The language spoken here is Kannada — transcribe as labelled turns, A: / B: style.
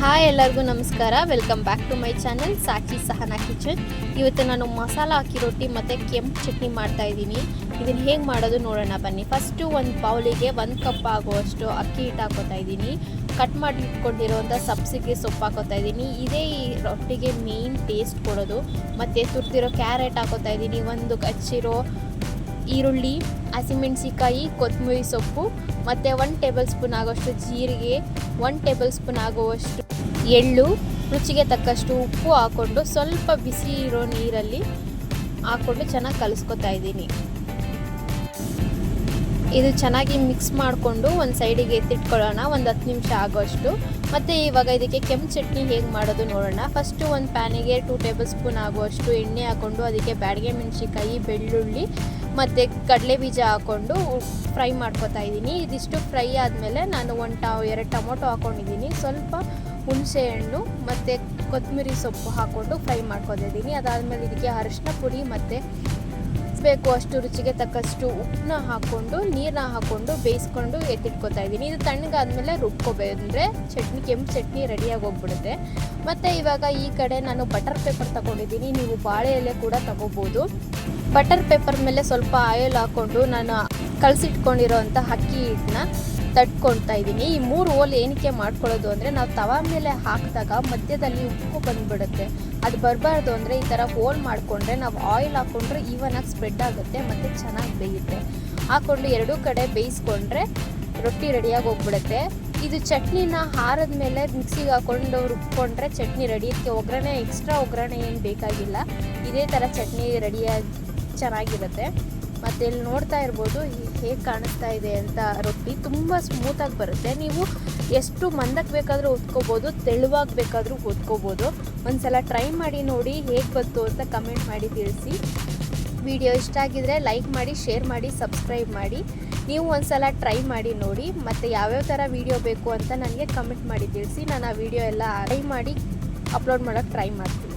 A: ಹಾಯ್ ಎಲ್ಲರಿಗೂ ನಮಸ್ಕಾರ. Welcome back to my channel Saki Sahana kitchen ಇವತ್ತು ನಾನು ಮಸಾಲ ಹಾಕಿ ರೊಟ್ಟಿ ಮತ್ತು ಕೆಂಪು ಚಟ್ನಿ ಮಾಡ್ತಾ ಇದ್ದೀನಿ. ಇದನ್ನು ಹೇಗೆ ಮಾಡೋದು ನೋಡೋಣ ಬನ್ನಿ. ಫಸ್ಟು ಒಂದು ಬೌಲಿಗೆ ಒಂದು ಕಪ್ ಆಗುವಷ್ಟು ಅಕ್ಕಿ ಹಿಟ್ಟು ಹಾಕೋತಾ ಇದ್ದೀನಿ. ಕಟ್ ಮಾಡಿ ಇಟ್ಕೊಂಡಿರೋಂಥ ಸಬ್ಸಿಗೆ ಸೊಪ್ಪು ಹಾಕೋತಾ ಇದ್ದೀನಿ. ಇದೇ ಈ ರೊಟ್ಟಿಗೆ ಮೇಯ್ನ್ ಟೇಸ್ಟ್ ಕೊಡೋದು. ಮತ್ತು ತುರ್ತಿರೋ ಕ್ಯಾರೆಟ್ ಹಾಕೋತಾ ಇದ್ದೀನಿ. ಒಂದು ಹಚ್ಚಿರೋ ಈರುಳ್ಳಿ ಹಸಿಮೆಣಸಿಕಾಯಿ ಕೊತ್ತಂಬರಿ ಸೊಪ್ಪು, ಮತ್ತು ಒನ್ ಟೇಬಲ್ ಸ್ಪೂನ್ ಆಗೋಷ್ಟು ಜೀರಿಗೆ ಒನ್ ಟೇಬಲ್ ಸ್ಪೂನ್ ಆಗುವಷ್ಟು ಎಳ್ಳು, ರುಚಿಗೆ ತಕ್ಕಷ್ಟು ಉಪ್ಪು ಹಾಕ್ಕೊಂಡು ಸ್ವಲ್ಪ ಬಿಸಿ ಇರೋ ನೀರಲ್ಲಿ ಹಾಕ್ಕೊಂಡು ಚೆನ್ನಾಗಿ ಕಲಿಸ್ಕೊತಾ ಇದ್ದೀನಿ. ಇದು ಚೆನ್ನಾಗಿ ಮಿಕ್ಸ್ ಮಾಡಿಕೊಂಡು ಒಂದು ಸೈಡಿಗೆ ಎತ್ತಿಟ್ಕೊಳ್ಳೋಣ, ಒಂದು ಹತ್ತು ನಿಮಿಷ ಆಗೋಷ್ಟು. ಮತ್ತು ಇವಾಗ ಇದಕ್ಕೆ ಕೆಂಪು ಚಟ್ನಿ ಹೇಗೆ ಮಾಡೋದು ನೋಡೋಣ. ಫಸ್ಟು ಒಂದು ಪ್ಯಾನಿಗೆ ಟೂ ಟೇಬಲ್ ಸ್ಪೂನ್ ಆಗುವಷ್ಟು ಎಣ್ಣೆ ಹಾಕ್ಕೊಂಡು ಅದಕ್ಕೆ ಬ್ಯಾಡಗೆ ಮೆಣಸಿಕಾಯಿ ಬೆಳ್ಳುಳ್ಳಿ ಮತ್ತು ಕಡಲೆ ಬೀಜ ಹಾಕ್ಕೊಂಡು ಫ್ರೈ ಮಾಡ್ಕೊತಾ ಇದ್ದೀನಿ. ಇದಿಷ್ಟು ಫ್ರೈ ಆದಮೇಲೆ ನಾನು ಒಂದು ಟ, ಎರಡು ಟೊಮೊಟೊ ಹಾಕ್ಕೊಂಡಿದ್ದೀನಿ ಸ್ವಲ್ಪ ಹುಣಸೆಹಣ್ಣು ಮತ್ತು ಕೊತ್ತಂಬರಿ ಸೊಪ್ಪು ಹಾಕ್ಕೊಂಡು ಫ್ರೈ ಮಾಡ್ಕೊತಿದ್ದೀನಿ ಅದಾದಮೇಲೆ ಇದಕ್ಕೆ ಅರಿಶಿನ ಪುಡಿ ಮತ್ತು ಬೇಕು ಅಷ್ಟು ರುಚಿಗೆ ತಕ್ಕಷ್ಟು ಉಪ್ಪನ್ನ ಹಾಕ್ಕೊಂಡು ನೀರನ್ನ ಹಾಕ್ಕೊಂಡು ಬೇಯಿಸ್ಕೊಂಡು ಎತ್ತಿಟ್ಕೊತಾ ಇದ್ದೀನಿ. ಇದು ತಣ್ಣಗಾದ್ಮೇಲೆ ರುಬ್ಕೋಬೇಕಂದ್ರೆ ಚಟ್ನಿ, ಕೆಂಪು ಚಟ್ನಿ ರೆಡಿಯಾಗಿ ಹೋಗ್ಬಿಡುತ್ತೆ. ಮತ್ತು ಇವಾಗ ಈ ಕಡೆ ನಾನು ಬಟರ್ ಪೇಪರ್ ತಗೊಂಡಿದ್ದೀನಿ. ನೀವು ಬಾಳೆ ಎಲೆ ಕೂಡ ತಗೋಬೋದು. ಬಟರ್ ಪೇಪರ್ ಮೇಲೆ ಸ್ವಲ್ಪ ಆಯಿಲ್ ಹಾಕ್ಕೊಂಡು ನಾನು ಕಲಸಿಟ್ಕೊಂಡಿರೋಂಥ ಅಕ್ಕಿ ಹಿಟ್ಟನ್ನ ತಟ್ಕೊಳ್ತಾ ಇದ್ದೀನಿ. ಈ ಮೂರು ಹೋಲ್ ಏನಕ್ಕೆ ಮಾಡ್ಕೊಳ್ಳೋದು ಅಂದರೆ ನಾವು ತವ ಮೇಲೆ ಹಾಕಿದಾಗ ಮಧ್ಯದಲ್ಲಿ ಉಪ್ಪು ಬಂದುಬಿಡುತ್ತೆ. ಅದು ಬರಬಾರ್ದು ಅಂದರೆ ಈ ಥರ ಹೋಲ್ ಮಾಡಿಕೊಂಡ್ರೆ ನಾವು ಆಯಿಲ್ ಹಾಕ್ಕೊಂಡ್ರೆ ಈವನಾಗಿ ಸ್ಪ್ರೆಡ್ ಆಗುತ್ತೆ ಮತ್ತು ಚೆನ್ನಾಗಿ ಬೇಯುತ್ತೆ. ಹಾಕ್ಕೊಂಡು ಎರಡೂ ಕಡೆ ಬೇಯಿಸ್ಕೊಂಡ್ರೆ ರೊಟ್ಟಿ ರೆಡಿಯಾಗಿ ಹೋಗ್ಬಿಡುತ್ತೆ. ಇದು ಚಟ್ನಿನ ಹಾರದ ಮೇಲೆ ಮಿಕ್ಸಿಗೆ ಹಾಕ್ಕೊಂಡು ರುಬ್ಕೊಂಡ್ರೆ ಚಟ್ನಿ ರೆಡಿ ಇದಕ್ಕೆ ಒಗ್ಗರಣೆ ಎಕ್ಸ್ಟ್ರಾ ಒಗ್ಗರಣೆ ಏನು ಬೇಕಾಗಿಲ್ಲ. ಇದೇ ಥರ ಚಟ್ನಿ ರೆಡಿಯಾಗಿ ಚೆನ್ನಾಗಿರುತ್ತೆ. ಮತ್ತು ಇಲ್ಲಿ ನೋಡ್ತಾ ಇರ್ಬೋದು ಹೇಗೆ ಕಾಣಿಸ್ತಾ ಇದೆ ಅಂತ ರೊಟ್ಟಿ ತುಂಬ ಸ್ಮೂತಾಗಿ ಬರುತ್ತೆ. ನೀವು ಎಷ್ಟು ಮಂದಕ್ಕೆ ಬೇಕಾದರೂ ಒತ್ಕೋಬೋದು ತೆಳುವಾಗಿ ಬೇಕಾದರೂ ಒತ್ಕೋಬೋದು ಒಂದು ಸಲ ಟ್ರೈ ಮಾಡಿ ನೋಡಿ ಹೇಗೆ ಬಂತು ಅಂತ ಕಮೆಂಟ್ ಮಾಡಿ ತಿಳಿಸಿ. ವಿಡಿಯೋ ಇಷ್ಟ ಆಗಿದ್ರೆ ಲೈಕ್ ಮಾಡಿ ಶೇರ್ ಮಾಡಿ ಸಬ್ಸ್ಕ್ರೈಬ್ ಮಾಡಿ. ನೀವು ಒಂದು ಸಲ ಟ್ರೈ ಮಾಡಿ ನೋಡಿ. ಮತ್ತು ಯಾವ್ಯಾವ ಥರ ವಿಡಿಯೋ ಬೇಕು ಅಂತ ನನಗೆ ಕಮೆಂಟ್ ಮಾಡಿ ತಿಳಿಸಿ. ನಾನು ಆ ವಿಡಿಯೋ ಎಲ್ಲ ಟ್ರೈ ಮಾಡಿ ಅಪ್ಲೋಡ್ ಮಾಡೋಕ್ಕೆ ಟ್ರೈ ಮಾಡ್ತೀನಿ.